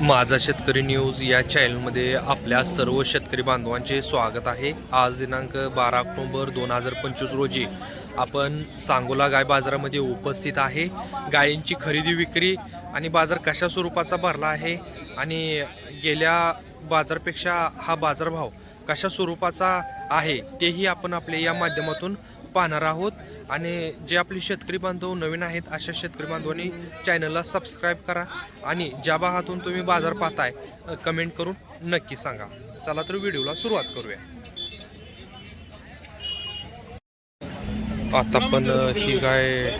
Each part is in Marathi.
माझा शेतकरी न्यूज या चॅनलमध्ये आपल्या सर्व शेतकरी बांधवांचे स्वागत आहे. आज दिनांक बारा ऑक्टोबर दोन हजार पंचवीस रोजी आपण सांगोला गाय बाजारामध्ये उपस्थित आहे. गायींची खरेदी विक्री आणि बाजार कशा स्वरूपाचा भरला आहे आणि गेल्या बाजारपेक्षा हा बाजारभाव कशा स्वरूपाचा आहे तेही आपण आपल्या या माध्यमातून पाहणार आहोत. आणि जे आपले शेतकरी बांधव नवीन आहेत अशा शेतकरी बांधवांनी चॅनलला सबस्क्राईब करा. आणि ज्या भागातून तुम्ही बाजार पाहताय कमेंट करून नक्की सांगा. चला तर व्हिडिओला सुरुवात करूया. आता पण ही गाय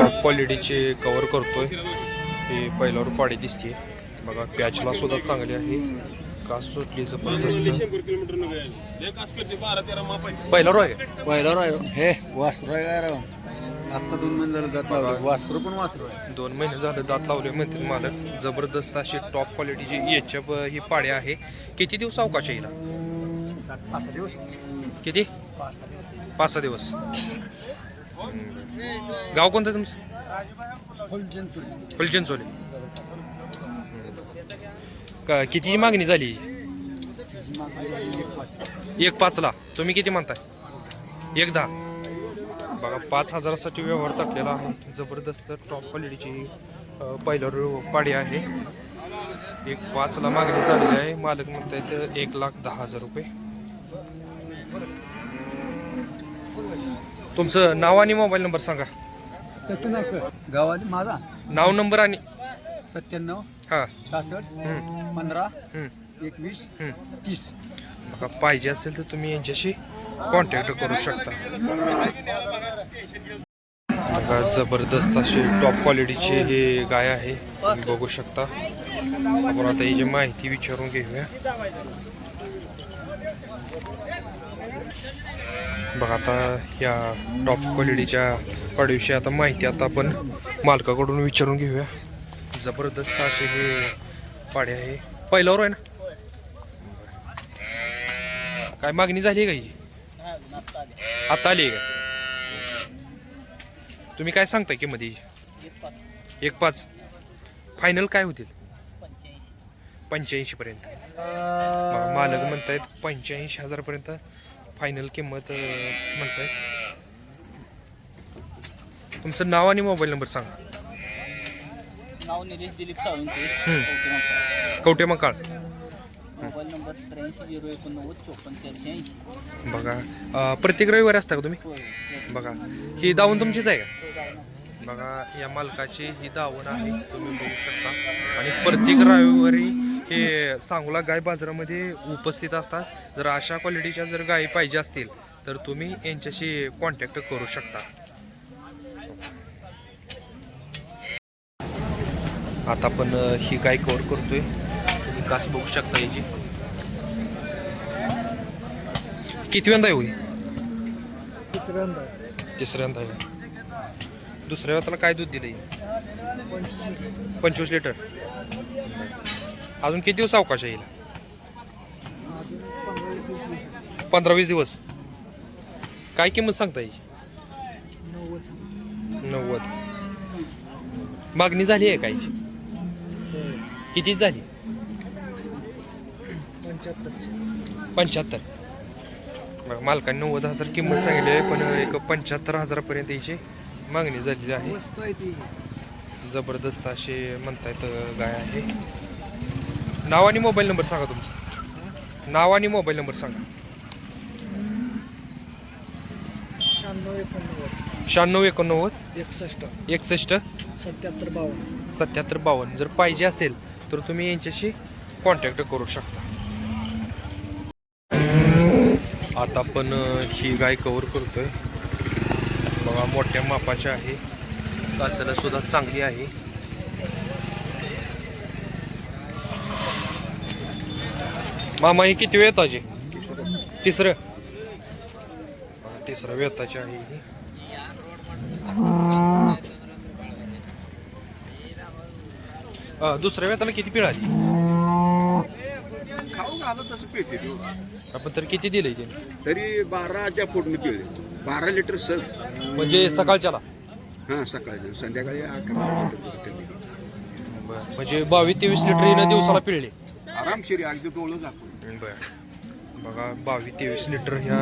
टॉप क्वालिटीचे कवर करतोय. हे पहिल्यावर पाडी दिसते बघा पॅचला सुद्धा चांगली आहे. कास सुटली जबरदस्त आहे. का? पहिला राय हे वासरू आहे काय राव आत्ता दोन महिने झालं जात लावलं. वासरू पण वासरू आहे. दोन महिने झाले दात लावले म्हणतील मालक. जबरदस्त अशी टॉप क्वालिटीची एच एफ ही पाडी आहे. किती दिवस अवकाश सात पाच सहा दिवस. किती? पाच सहा दिवस. पाच सहा दिवस. हम्म. गाव कोणतं तुमचं? फुल चिंचोली. फुलचंचोली. का किती मागणी झाली? एक पाच. एक पाचला. तुम्ही किती म्हणताय? एक दहा. बघा पाच हजारासाठी व्यवहार टाकलेला आहे. जबरदस्त टॉप क्वालिटीची पहिल्यावर पाडी आहे. एक पाचला मागणी झालेली आहे. मालक म्हणतायत एक लाख दहा हजार रुपये. तुमचं नाव आणि मोबाईल नंबर सांगा. तसं नाही कर गावात माझा? नाव नंबर आणि सत्त्याण्णव सहासष्ट पंधरा एकवीस. तीस. बघा पाहिजे असेल तर तुम्ही यांच्याशी कॉन्टॅक्ट करू शकता. बघा जबरदस्त अशी टॉप क्वालिटीची ही गाय आहे. तुम्ही बघू शकता. आपण आता याची माहिती विचारून घेऊया. बघा आता या टॉप क्वालिटीच्या पाडीविषयी आता माहिती आता आपण मालकाकडून विचारून घेऊया. जबरदस्त असे हे पाडे आहे. पहिल्यावर आहे ना? काय मागणी झाली आहे का ही? आता आली आहे का? तुम्ही काय सांगताय किंमत मध्ये एक पाच. फायनल काय होतील? पंच्याऐंशी पर्यंत. मालक म्हणतायत पंच्याऐंशी हजार पर्यंत फायनल किंमत म्हणताय म्हणतायत. तुमचं नाव आणि मोबाईल नंबर सांगा. नाव निलेश दिलीप कवटे मकाळ मोबाईल नंबर त्र्याऐंशी झिरो एकोणनव्वद चोपन्न चारशे ऐंशी बघा. अं, प्रत्येक रविवारी असता का तुम्ही? होय बघा. ही दावण तुमचीच आहे का? बघा या मालकाची ही दावण आहे. तुम्ही बघू शकता. आणि प्रत्येक रविवारी हे सांगोला गाय बाजारामध्ये उपस्थित असतात. जर अशा क्वालिटीच्या जर गायी पाहिजे असतील तर तुम्ही यांच्याशी कॉन्टॅक्ट करू शकता. आता आपण ही गाय कवर करतोय. तुम्ही कास बघू शकता याची. किती वेंदा येऊ तिसऱ्यांदा आहे दुसऱ्या वेळेला काय दूध दिलंय? पंचवीस लिटर. अजून किती दिवस अवकाश येईल पंधरा वीस दिवस. काय किंमत सांगता येईल नव्वद. मागणी झाली आहे कायची किती झाली? पंच्याहत्तर. बघा मालकाने नव्वद हजार किंमत सांगितली आहे पण एक पंच्याहत्तर हजारापर्यंत याची मागणी झालेली आहे. जबरदस्त असे म्हणतायत गाय आहे. नाव आणि मोबाईल नंबर सांगा तुमचा. नाव आणि मोबाईल नंबर सांगा. शहाण्णव एकोणनव्वद. शहाण्णव एकोणनव्वद. एकसष्ट. एकसष्ट? सत्याहत्तर बावन्न. सत्याहत्तर बावन्न. जर पाहिजे असेल तर तुम्ही यांच्याशी कॉन्टॅक्ट करू शकता. आता आपण ही गाय कव्हर करतोय. बघा मोठ्या मापाची आहे. कासाला सुद्धा चांगली आहे. मामा ही किती वेळ येताची तिसरं. तिसरं वेताची आहे ही. दुसऱ्या वेताला किती पिळ आली? खाऊ घालत तसं पिळते ते. आपण तर किती दिलंय ते? तरी बाराच्या फुटने पिळले. बारा लिटर सर म्हणजे सकाळच्याला? हां सकाळी संध्याकाळी अकरा लिटर म्हणजे बावीस तेवीस लिटर हिनं दिवसाला पिळले? आरामशीर अगदी डोळं झाकून. बर. बघा बावीस तेवीस लिटर ह्या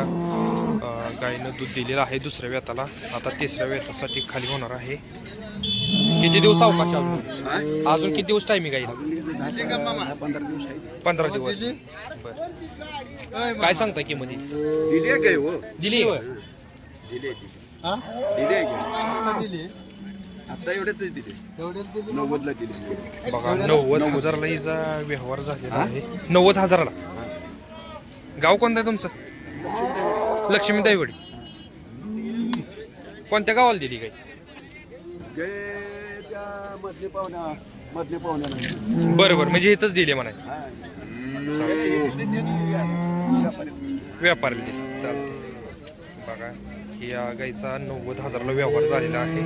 गायीनं दूध दिलेलं आहे दुसऱ्या वेताला आता तिसऱ्या वेतासाठी खाली होणार आहे. किती दिवस अवकाश अजून अजून किती दिवस टायमिंग आहे पंधरा दिवस आहे पंधरा दिवस. बर. काय सांगता किंमत? दिली आहे काय हो. दिली दिली आहे दिली दिली आहे काय आता एवढ्यातच दिली. नव्वदला दिली बघा नव्वद हजारला हिचा व्यवहार झालेला आहे. नव्वद हजाराला. गाव कोणतं आहे तुमचं? लक्ष्मी दाईवडी कोणत्या गावाला दिली काही मधले पाहुण्या मधले पाहुण्या बरं बरं म्हणजे इथंच दिली म्हणा व्यापारी दिली. चालते बघा या गाईचा नव्वद हजाराला व्यवहार झालेला आहे.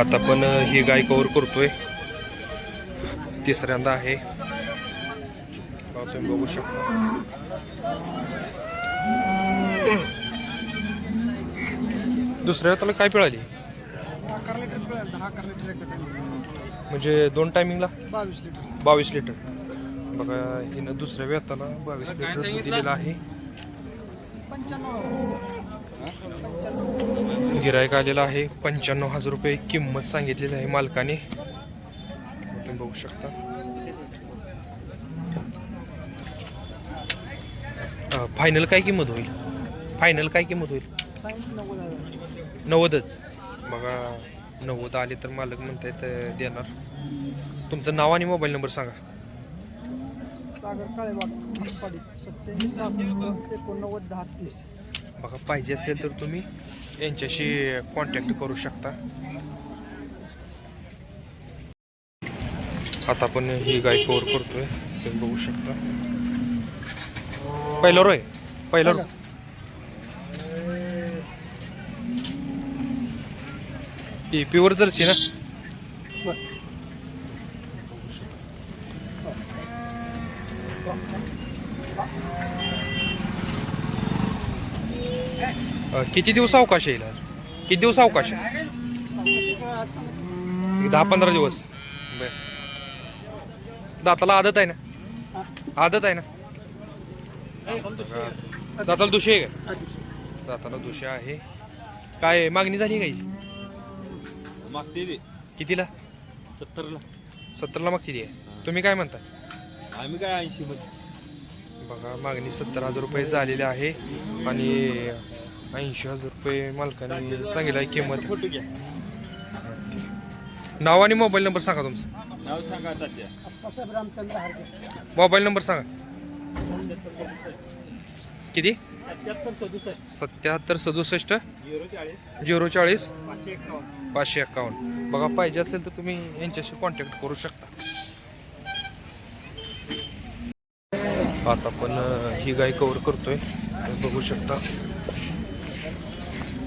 आता पण ही गाय कवर करतोय. तिसऱ्यांदा आहे. तुम्ही बघू शकता. दुसऱ्या त्याला काय पिळाली? म्हणजे दोन टायमिंगला? बावीस लिटर. बावीस लिटर. बघा हिनं दुसऱ्या व्यताला बावीस लिटर दूध दिलेलं आहे. गिरायक आलेला आहे. पंच्याण्णव हजार रुपये किंमत सांगितलेली आहे मालकाने. तुम्ही बघू शकता. फायनल काय किंमत होईल? फायनल काय किंमत होईल? नव्वदच. बघा नव्वद आले तर मालक म्हणतायत देणार. तुमचं नाव आणि मोबाईल नंबर सांगा. बघा पाहिजे असेल तर तुम्ही यांच्याशी कॉन्टॅक्ट करू शकता. आता आपण ही गाय कवर करतोय. तुम्ही बघू शकता. पहिला रोय. पहिला रो प्युअर जर्सी ना? अ, किती दिवस अवकाश येईल आज? किती दिवस अवकाश आहे? एक दहा पंधरा दिवस. बर. दाताला आदत आहे ना? आदत आहे ना? दाताला दुशी आहे का? दाताला दुशी आहे. काय मागणी झाली काही? मागते ते. कितीला? सत्तरला. सत्तरला मागती ती तुम्ही काय म्हणता? आम्ही काय ऐंशी मध्ये बघा मागणी सत्तर हजार रुपये झालेली आहे आणि ऐंशी हजार रुपये मालकाने सांगितलं आहे किंमत. फोटो घ्या. नाव आणि मोबाईल नंबर सांगा तुमचा. नाव सांगा तात्या. मोबाईल नंबर सांगा. किती? सत्याहत्तर सदुसष्ट? झिरो चाळीस? पाचशे एक्कावन्न बघा पाहिजे असेल तर तुम्ही यांच्याशी कॉन्टॅक्ट करू शकता. आता पण अं, ही गाय कवर करतोय. बघू शकता.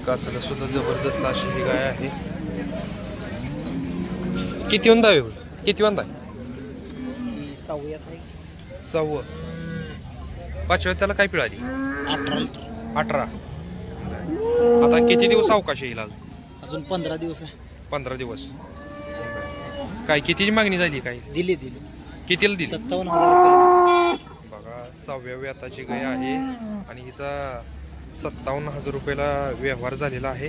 कासाला सुद्धा जबरदस्त अशी ही गाय आहे. किती वंदा आहे? किती वंदा आहे सहाव्यात आहे सहावं. पाचव्या त्याला काय पिळाली? अठरा. लिटर अठरा. आता किती दिवस अवकाश येईल अजून अजून पंधरा दिवस आहे. पंधरा दिवस. काय कितीची मागणी झाली काय? दिले दिले. कितीला दिली? सत्तावन्न हजार रुपये बघा सहाव्या व्याताची गाय आहे आणि हिचा सत्तावन्न हजार रुपयाला व्यवहार झालेला आहे.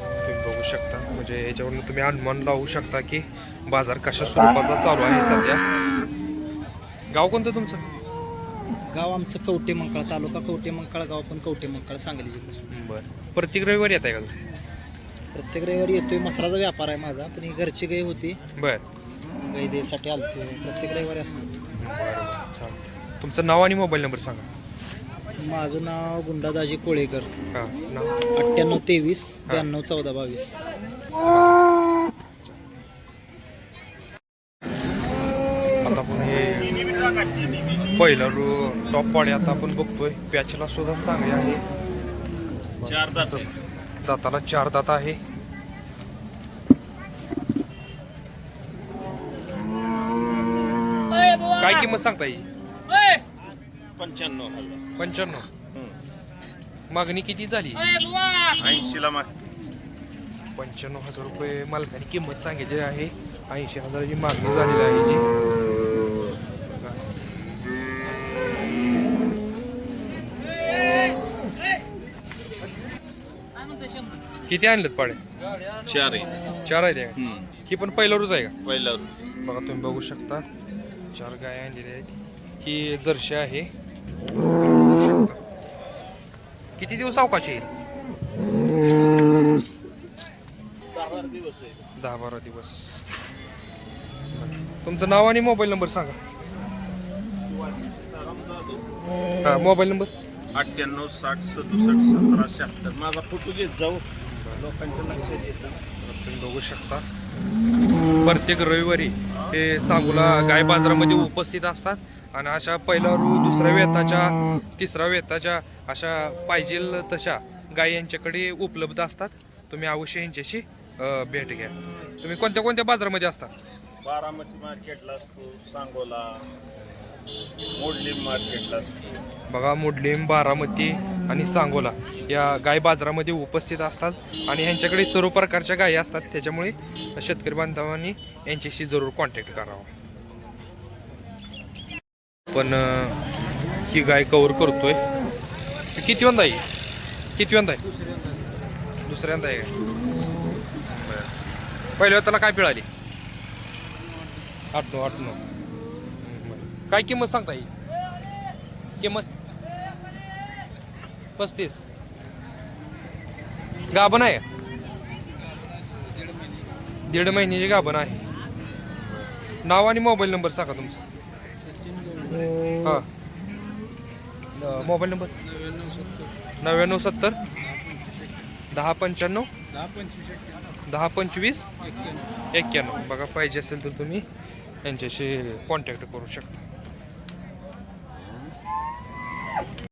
तुम्ही बघू शकता. म्हणजे याच्यावरून तुम्ही अनुमान लावू शकता की बाजार कशा स्वरूपाचा चालू आहे सध्या. गाव कोणतं तुमचं? गाव आमचं कवटे मंकाळ तालुका कवटे मंकाळ गाव पण कवटे मंकाळ सांगली जिल्हा. बरं. प्रत्येक रविवारी येत आहे का तुम्ही? प्रत्येक रविवारी येतोय. मसराचा व्यापार आहे माझा पण ही घरची गाय होती. बरं. गाय देसाठी आलतो प्रत्येक रविवारी असतो. बरं बरं चालेल. तुमचं नाव आणि मोबाईल नंबर सांगा. माझं नाव गुंडादाजी कोळेकर. हां नाव? अठ्ठ्याण्णव तेवीस ब्याण्णव चौदा बावीस. पहिला रो टॉप पाडी आता आपण बघतोय. पॅचला सुद्धा चांगली आहे. चार तास दाताला चार दात आहे. काय किंमत सांगता येईल पंच्याण्णव हजार पंच्याण्णव. मागणी किती झाली? ऐंशीला माग. पंच्याण्णव हजार रुपये मालकाने किंमत सांगितलेली आहे. ऐंशी हजाराची मागणी झालेली आहे जी. किती आणलेत पाडे? चार आहे चार आहेत का ही पण पहिला रोज आहे का? पहिला बघा तुम्ही बघू शकता. चार गाय आणलेल्या आहेत. ही जर्शी आहे. किती दिवस अवकाश येईल? दहा बारा दिवस. तुमचं नाव आणि मोबाईल नंबर सांगा. हा मोबाईल नंबर. अठ्ठ्याण्णव साठ सदुसष्ट सतरा शहात्तर. माझा फोटो घेत जाऊ. तुम्ही बघू शकता. प्रत्येक रविवारी हे सांगोला गाय बाजारामध्ये उपस्थित असतात आणि अशा पहिल्या रू दुसऱ्या वेताच्या तिसऱ्या वेताच्या अशा पाहिजे तशा गाय यांच्याकडे उपलब्ध असतात. तुम्ही अवश्य यांच्याशी भेट घ्या. तुम्ही कोणत्या कोणत्या बाजारामध्ये असता? बारामती मार्केटला असतो सांगोला मोडलीम मार्केटला असतो. बघा मुडलीम बारामती आणि सांगोला या गाय बाजारामध्ये उपस्थित असतात आणि ह्यांच्याकडे सर्व प्रकारच्या गायी असतात. त्याच्यामुळे शेतकरी बांधवांनी यांच्याशी जरूर कॉन्टॅक्ट करावा. पण ही गाय कवर करतोय. किती वंदा आहे? किती वंदा आहे? दुसऱ्यांदा आहे बरं. पहिल्या त्याला काय पिळाली? आठ नऊ आठ नऊ. काय किंमत सांगता येईल? किंमत? पस्तीस. गाभण आहे. दीड महिन्याची गाभण आहे. नाव आणि मोबाईल नंबर सांगा तुमचा. हा. Mobile number. नव्याण्णव सत्तर. दहा पंच्याण्णव. दहा पंचवीस. एक्क्याण्णव. बघा पाहिजे असेल तर तुम्ही यांच्याशी कॉन्टॅक्ट करू शकता.